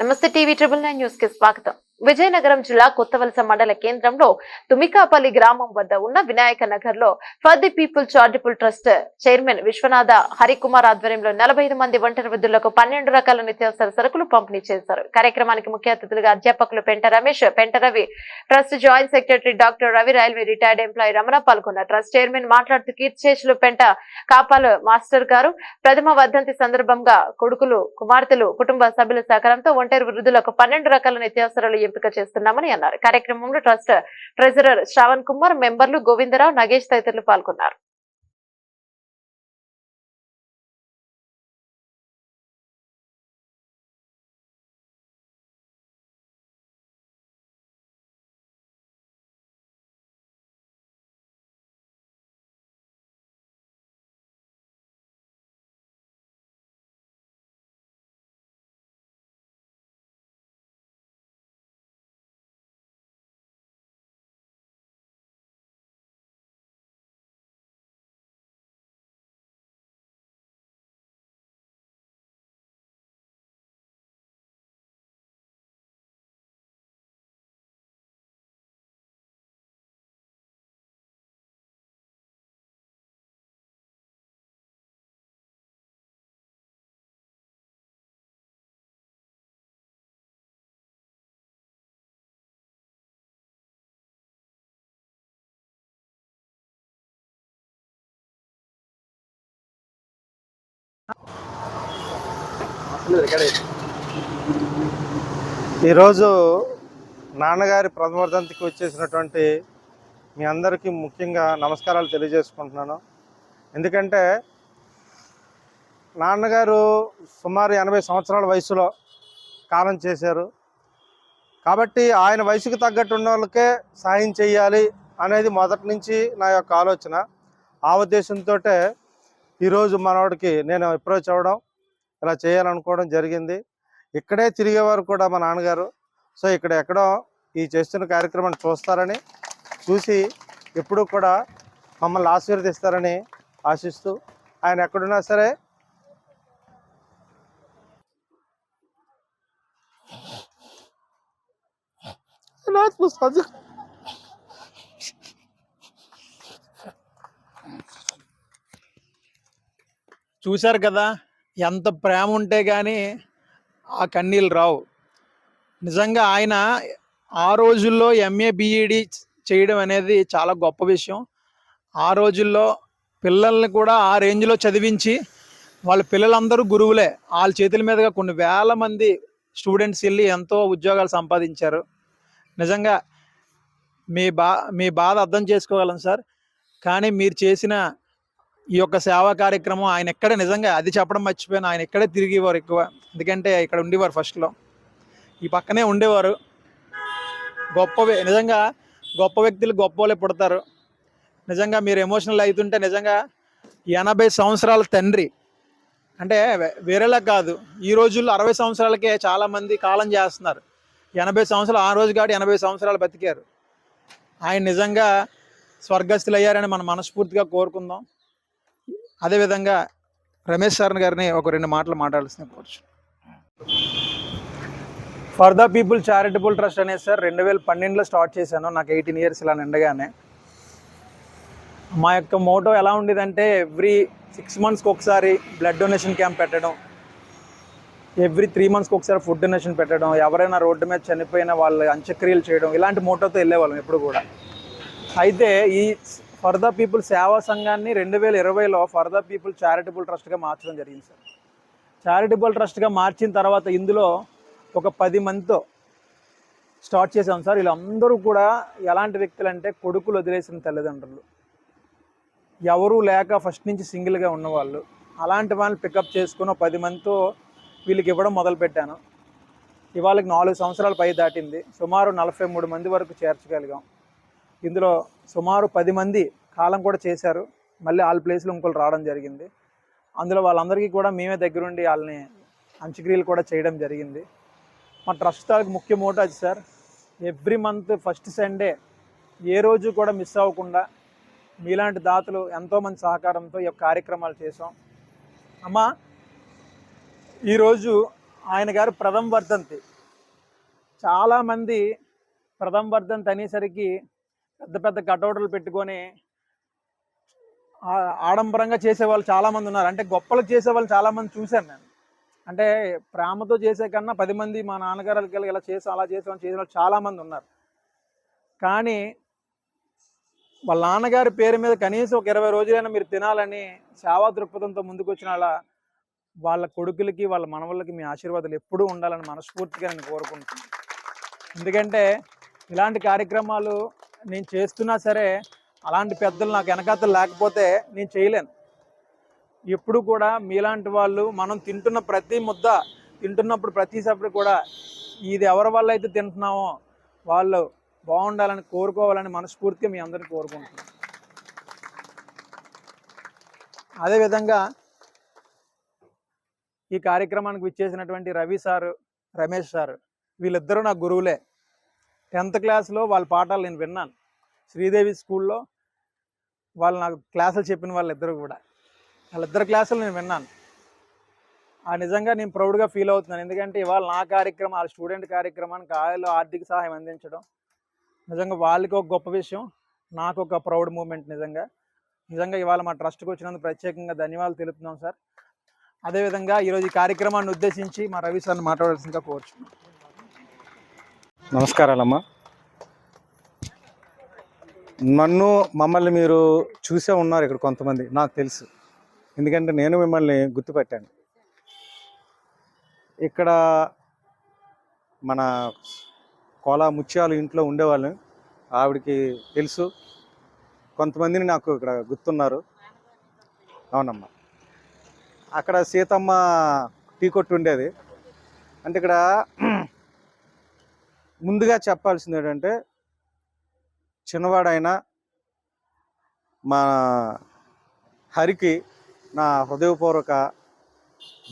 నమస్తే TV triple nine news కి స్వాగతం విజయనగరం జిల్లా కొత్తవలస మండల కేంద్రంలో తుమికాపల్లి గ్రామం వద్ద ఉన్న వినాయక నగర్లో for the people charitable trust chairman Viswanatha Harikumar ఆధ్వర్యంలో నలభై మంది ఒంటరి వృద్ధులకు పన్నెండు రకాల నిత్యావసర సరుకులు పంపిణీ చేశారు. కార్యక్రమానికి ముఖ్య అతిథులుగా అధ్యాపకులు Penta Ramesh Penta Ravi trust joint secretary doctor Ravi railway retired employee Ramana పాల్గొన్నారు. ట్రస్ట్ చైర్మన్ మాట్లాడుతూ కీర్తిశేషులు పెంట కాపాల మాస్టర్ గారు ప్రథమ వర్ధంతి సందర్భంగా కొడుకులు కుమార్తెలు కుటుంబ సభ్యుల సహకారంతో ఒంటరి వృద్ధులకు పన్నెండు రకాల నిత్యావసరాలు ఎంపిక చేస్తున్నామని అన్నారు. కార్యక్రమంలో ట్రస్ట్ ట్రెజరర్ శ్రావణ్ కుమార్ మెంబర్లు గోవిందరావు నగేష్ తదితరులు పాల్గొన్నారు. ఈరోజు నాన్నగారి ప్రథమవర్ధంతికి వచ్చేసినటువంటి మీ అందరికీ ముఖ్యంగా నమస్కారాలు తెలియజేసుకుంటున్నాను. ఎందుకంటే నాన్నగారు సుమారు ఎనభై సంవత్సరాల వయసులో కాలం చేశారు. కాబట్టి ఆయన వయసుకు తగ్గట్టు ఉన్న వాళ్ళకే సాయం చేయాలి అనేది మొదటి నుంచి నా యొక్క ఆలోచన. ఆ ఉద్దేశంతో ఈరోజు మనవాడికి నేను అప్రోచ్ అవ్వడం. ఇలా చేయాలనుకోవడం జరిగింది. ఇక్కడే తిరిగేవారు కూడా మా నాన్నగారు. సో ఇక్కడ ఎక్కడో ఈ చేస్తున్న కార్యక్రమాన్ని చూస్తారని చూసి ఎప్పుడూ కూడా మమ్మల్ని ఆశీర్వదిస్తారని ఆశిస్తూ ఆయన ఎక్కడున్నా సరే చూశారు కదా? ఎంత ప్రేమ ఉంటే కానీ ఆ కన్నీళ్ళు రావు. నిజంగా ఆయన ఆ రోజుల్లో ఎంఏ బిఈడి చేయడం అనేది చాలా గొప్ప విషయం. ఆ రోజుల్లో పిల్లల్ని కూడా ఆ రేంజ్లో చదివించి వాళ్ళ పిల్లలందరూ గురువులే. వాళ్ళ చేతుల మీదుగా కొన్ని వేల మంది స్టూడెంట్స్ వెళ్ళి ఎంతో ఉద్యోగాలు సంపాదించారు. నిజంగా మీ బా మీ బాధ అర్థం చేసుకోగలం సార్. కానీ మీరు చేసిన ఈ యొక్క సేవా కార్యక్రమం ఆయన ఎక్కడ నిజంగా అది చెప్పడం మర్చిపోయాను. ఆయన ఎక్కడే తిరిగేవారు ఎక్కువ. ఎందుకంటే ఇక్కడ ఉండేవారు ఫస్ట్లో ఈ పక్కనే ఉండేవారు. గొప్ప నిజంగా గొప్ప వ్యక్తులు గొప్ప వాళ్ళే పుడతారు. నిజంగా మీరు ఎమోషనల్ అవుతుంటే నిజంగా ఎనభై సంవత్సరాల తండ్రి. అంటే వే- వేరేలా కాదు. ఈ రోజుల్లో అరవై సంవత్సరాలకే చాలామంది కాలం చేస్తున్నారు. ఎనభై సంవత్సరాలు ఆ రోజు కాబట్టి ఎనభై సంవత్సరాలు బతికారు. ఆయన నిజంగా స్వర్గస్థులయ్యారని మనం మనస్ఫూర్తిగా కోరుకుందాం. అదేవిధంగా రమేష్ సార్ గారిని ఒక రెండు మాటలు మాట్లాడాల్సిన కోర్చు. For the people charitable trust అనేది సార్ రెండు వేల పన్నెండులో స్టార్ట్ చేశాను. నాకు ఎయిటీన్ ఇయర్స్ ఇలా నిండగానే. మా యొక్క మోటో ఎలా ఉండేదంటే ఎవ్రీ సిక్స్ మంత్స్కి ఒకసారి బ్లడ్ డొనేషన్ క్యాంప్ పెట్టడం ఎవ్రీ త్రీ మంత్స్కి ఒకసారి ఫుడ్ డొనేషన్ పెట్టడం ఎవరైనా రోడ్డు మీద చనిపోయిన వాళ్ళు అంత్యక్రియలు చేయడం ఇలాంటి మోటోతో వెళ్ళేవాళ్ళం ఎప్పుడు కూడా. అయితే ఈ ఫర్ ద పీపుల్ సేవా సంఘాన్ని రెండు వేల ఇరవైలో ఫర్ ద పీపుల్ చారిటబుల్ ట్రస్ట్గా మార్చడం జరిగింది సార్ చారిటబుల్ ట్రస్ట్గా మార్చిన తర్వాత ఇందులో ఒక పది మందితో స్టార్ట్ చేశాం సార్ వీళ్ళందరూ కూడా ఎలాంటి వ్యక్తులు అంటే కొడుకులు వదిలేసిన తల్లిదండ్రులు. ఎవరూ లేక ఫస్ట్ నుంచి సింగిల్గా ఉన్నవాళ్ళు. అలాంటి వాళ్ళని పికప్ చేసుకుని పది మందితో వీళ్ళకి ఇవ్వడం మొదలుపెట్టాను ఇవాళకి నాలుగు సంవత్సరాలు పై దాటింది. సుమారు నలభై మూడు మంది వరకు చేర్చగలిగాం. ఇందులో సుమారు పది మంది కాలం కూడా చేశారు. మళ్ళీ వాళ్ళ ప్లేస్లో ఇంకోళ్ళు రావడం జరిగింది. అందులో వాళ్ళందరికీ కూడా మేమే దగ్గరుండి వాళ్ళని అంత్యక్రియలు కూడా చేయడం జరిగింది. మా ట్రస్ట్ తాలూకు ముఖ్య మోటో అది sir. Every month first Sunday ఏ రోజు కూడా మిస్ అవ్వకుండా మీలాంటి దాతలు ఎంతోమంది సహకారంతో ఈ యొక్క కార్యక్రమాలు చేసాం అమ్మా ఈరోజు ఆయన గారు ప్రథమ వర్ధంతి చాలామంది ప్రథమ వర్ధంతి అనేసరికి పెద్ద పెద్ద కటౌటలు పెట్టుకొని ఆడంబరంగా చేసేవాళ్ళు చాలామంది ఉన్నారు. అంటే గొప్పలకు చేసేవాళ్ళు చాలామంది చూశాను నేను. అంటే ప్రేమతో చేసే కన్నా పది మంది మా నాన్నగారికి ఇలా చేసి అలా చేసాం చేసే వాళ్ళు చాలామంది ఉన్నారు. కానీ వాళ్ళ నాన్నగారి పేరు మీద కనీసం ఒక ఇరవై రోజులైనా మీరు తినాలని సేవా దృక్పథంతో ముందుకు వచ్చిన వాళ్ళ కొడుకులకి వాళ్ళ మనవళ్ళకి మీ ఆశీర్వాదాలు ఎప్పుడూ ఉండాలని మనస్ఫూర్తిగా నేను కోరుకుంటున్నాను. ఎందుకంటే ఇలాంటి కార్యక్రమాలు నేను చేస్తున్నా సరే అలాంటి పెద్దలు నాకు వెనకాతలు లేకపోతే నేను చేయలేను. ఎప్పుడు కూడా మీలాంటి వాళ్ళు మనం తింటున్న ప్రతి ముద్ద తింటున్నప్పుడు ప్రతిసప్పుడు కూడా ఇది ఎవరి వల్ల అయితే తింటున్నామో వాళ్ళు బాగుండాలని కోరుకోవాలని మనస్ఫూర్తిగా మీ అందరిని కోరుకుంటున్నాను. అదేవిధంగా ఈ కార్యక్రమానికి విచ్చేసినటువంటి రవి సారు రమేష్ సారు వీళ్ళిద్దరూ నా గురువులే. టెన్త్ క్లాస్లో వాళ్ళ పాఠాలు నేను విన్నాను. శ్రీదేవి స్కూల్లో వాళ్ళు నాకు క్లాసులు చెప్పిన వాళ్ళిద్దరు కూడా. వాళ్ళిద్దరు క్లాసులు నేను విన్నాను. ఆ నిజంగా నేను ప్రౌడ్గా ఫీల్ అవుతున్నాను. ఎందుకంటే ఇవాళ నా కార్యక్రమం వాళ్ళ స్టూడెంట్ కార్యక్రమానికి వాళ్ళు ఆర్థిక సహాయం అందించడం నిజంగా వాళ్ళకి ఒక గొప్ప విషయం. నాకు ఒక ప్రౌడ్ మూమెంట్ నిజంగా. నిజంగా ఇవాళ మా ట్రస్ట్కి వచ్చినందుకు ప్రత్యేకంగా ధన్యవాదాలు తెలుపుతున్నాం సార్. అదేవిధంగా ఈరోజు ఈ కార్యక్రమాన్ని ఉద్దేశించి మా రవి సార్ని మాట్లాడాల్సిందిగా కోరుచున్నాం నమస్కారాలమ్మా. నన్ను మమ్మల్ని మీరు చూసే ఉన్నారు ఇక్కడ కొంతమంది నాకు తెలుసు. ఎందుకంటే నేను మిమ్మల్ని గుర్తుపెట్టాను. ఇక్కడ మన కోలా ముత్యాలు ఇంట్లో ఉండేవాళ్ళని ఆవిడకి తెలుసు. కొంతమందిని నాకు ఇక్కడ గుర్తున్నారు. అవునమ్మా. అక్కడ సీతమ్మ టీ కొట్టు ఉండేది. అంటే ఇక్కడ ముందుగా చెప్పాల్సింది ఏంటంటే చిన్నవాడైన మా హరికి నా హృదయపూర్వక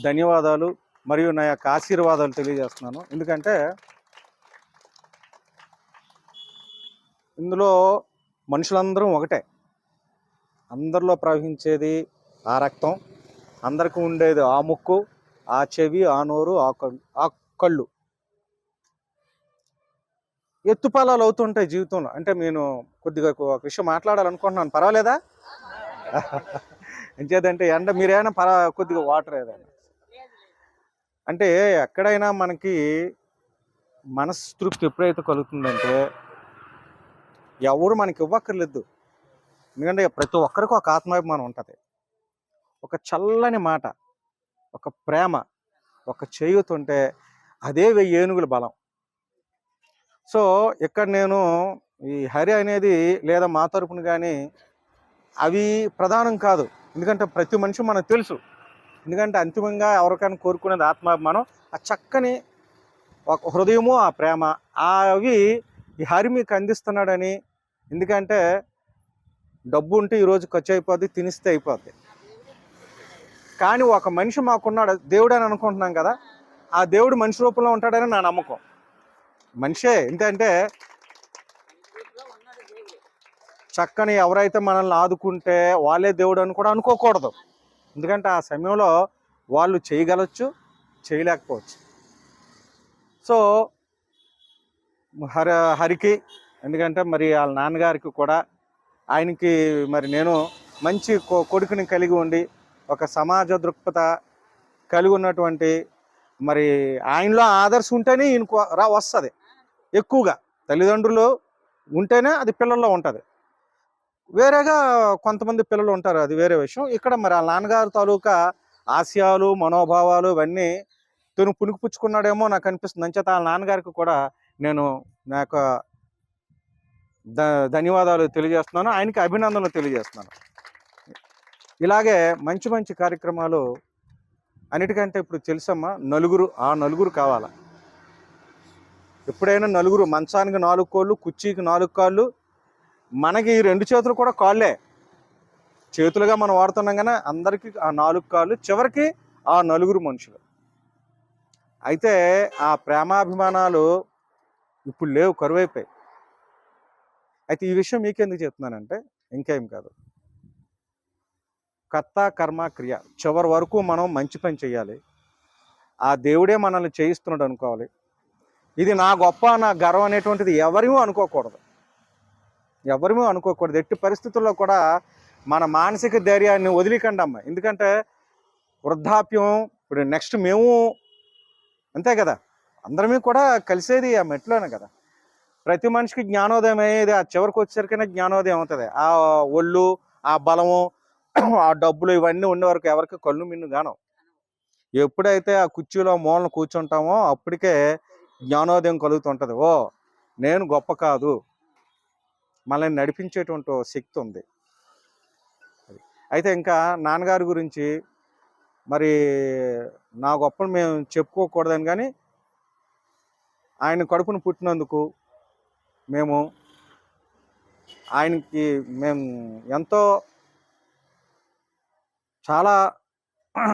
ధన్యవాదాలు మరియు నా యొక్క ఆశీర్వాదాలు తెలియజేస్తున్నాను. ఎందుకంటే ఇందులో మనుషులందరం ఒకటే. అందరిలో ప్రవహించేది ఆ రక్తం అందరికీ ఉండేది ఆ ముక్కు ఆ చెవి ఆ నోరు ఆ కళ్ళు. ఎత్తుపాలాలు అవుతుంటాయి జీవితంలో. అంటే నేను కొద్దిగా ఒక విషయం మాట్లాడాలనుకుంటున్నాను. పర్వాలేదా? ఎంచేదంటే ఎండ మీరేమైనా పర కొద్దిగా వాటర్ ఏదైనా. అంటే ఎక్కడైనా మనకి మనస్తృప్తి ఎప్పుడైతే కలుగుతుందంటే ఎవరు మనకి ఇవ్వక్కర్లేదు. ఎందుకంటే ప్రతి ఒక్కరికి ఒక ఆత్మాభిమానం ఉంటుంది. ఒక చల్లని మాట ఒక ప్రేమ ఒక చేయుతుంటే అదే వెయ్యి ఏనుగుల బలం. సో ఇక్కడ నేను ఈ హరి అనేది లేదా మా తరపున కానీ అవి ప్రధానం కాదు. ఎందుకంటే ప్రతి మనిషి మనకు తెలుసు. ఎందుకంటే అంతిమంగా ఎవరికైనా కోరుకునేది ఆత్మాభిమానం ఆ చక్కని ఒక హృదయము ఆ ప్రేమ ఆ అవి ఈ హరి మీకు అందిస్తున్నాడని ఎందుకంటే డబ్బు ఉంటే ఈరోజు ఖర్చు అయిపోద్ది తినిస్తే అయిపోద్ది. కానీ ఒక మనిషి మాకున్నాడు దేవుడు అని అనుకుంటున్నాం కదా ఆ దేవుడు మనిషి రూపంలో ఉంటాడని నా నమ్మకం. మనిషే. ఎందుకంటే చక్కని ఎవరైతే మనల్ని ఆదుకుంటే వాళ్ళే దేవుడు అని కూడా అనుకోకూడదు. ఎందుకంటే ఆ సమయంలో వాళ్ళు చేయగలచ్చు చేయలేకపోవచ్చు. సో హరి హరికి ఎందుకంటే మరి వాళ్ళ నాన్నగారికి కూడా ఆయనకి మరి నేను మంచి కొ- కొడుకుని కలిగి ఉండి ఒక సమాజ దృక్పథ కలిగి ఉన్నటువంటి మరి ఆయనలో ఆదర్శం ఉంటేనే ఈయనకు రా వస్తుంది. ఎక్కువగా తల్లిదండ్రులు ఉంటేనే అది పిల్లల్లో ఉంటుంది. వేరేగా కొంతమంది పిల్లలు ఉంటారు అది వేరే విషయం. ఇక్కడ మరి ఆ నాన్నగారు తాలూకా ఆశయాలు మనోభావాలు ఇవన్నీ తను పుణికిపుచ్చుకున్నాడేమో నాకు అనిపిస్తుంది. అంచేత ఆ నాన్నగారికి కూడా నేను నా యొక్క ధ ధన్యవాదాలు తెలియజేస్తున్నాను. ఆయనకి అభినందనలు తెలియజేస్తున్నాను. ఇలాగే మంచి మంచి కార్యక్రమాలు అన్నిటికంటే ఇప్పుడు తెలుసమ్మా నలుగురు ఆ నలుగురు కావాలా? ఎప్పుడైనా నలుగురు మంచానికి నాలుగు కోళ్ళు కుర్చీకి నాలుగు కాళ్ళు మనకి ఈ రెండు చేతులు కూడా కాళ్ళే. చేతులుగా మనం వాడుతున్నాం కానీ అందరికీ ఆ నాలుగు కాళ్ళు చివరికి ఆ నలుగురు మనుషులు. అయితే ఆ ప్రేమాభిమానాలు ఇప్పుడు లేవు కరువైపోయాయి. అయితే ఈ విషయం మీకెందుకు చెప్తున్నానంటే ఇంకేం కాదు. కర్త కర్మ క్రియ చివరి వరకు మనం మంచి పని చేయాలి. ఆ దేవుడే మనల్ని చేయిస్తున్నాడు అనుకోవాలి. ఇది నా గొప్ప నా గర్వం అనేటువంటిది ఎవరేమో అనుకోకూడదు. ఎవరేమో అనుకోకూడదు. ఎట్టి పరిస్థితుల్లో కూడా మన మానసిక ధైర్యాన్ని వదిలికండి అమ్మ. ఎందుకంటే వృద్ధాప్యం ఇప్పుడు నెక్స్ట్ మేము అంతే కదా. అందరమే కూడా కలిసేది ఆ మెట్లోనే కదా. ప్రతి మనిషికి జ్ఞానోదయం అయ్యేది ఆ చివరికి వచ్చేసరికైనా జ్ఞానోదయం అవుతుంది. ఆ ఒళ్ళు ఆ బలము ఆ డబ్బులు ఇవన్నీ ఉండే వరకు ఎవరికి కళ్ళు మిన్ను గానం ఎప్పుడైతే ఆ కుర్చీలో మూలన కూర్చుంటామో అప్పటికే జ్ఞానోదయం కలుగుతుంటుంది. ఓ నేను గొప్ప కాదు. మనల్ని నడిపించేటువంటి శక్తి ఉంది. అయితే ఇంకా నాన్నగారి గురించి మరి నా గొప్పను మేము చెప్పుకోకూడదని కానీ ఆయన కడుపును పుట్టినందుకు మేము ఆయనకి మేము ఎంతో చాలా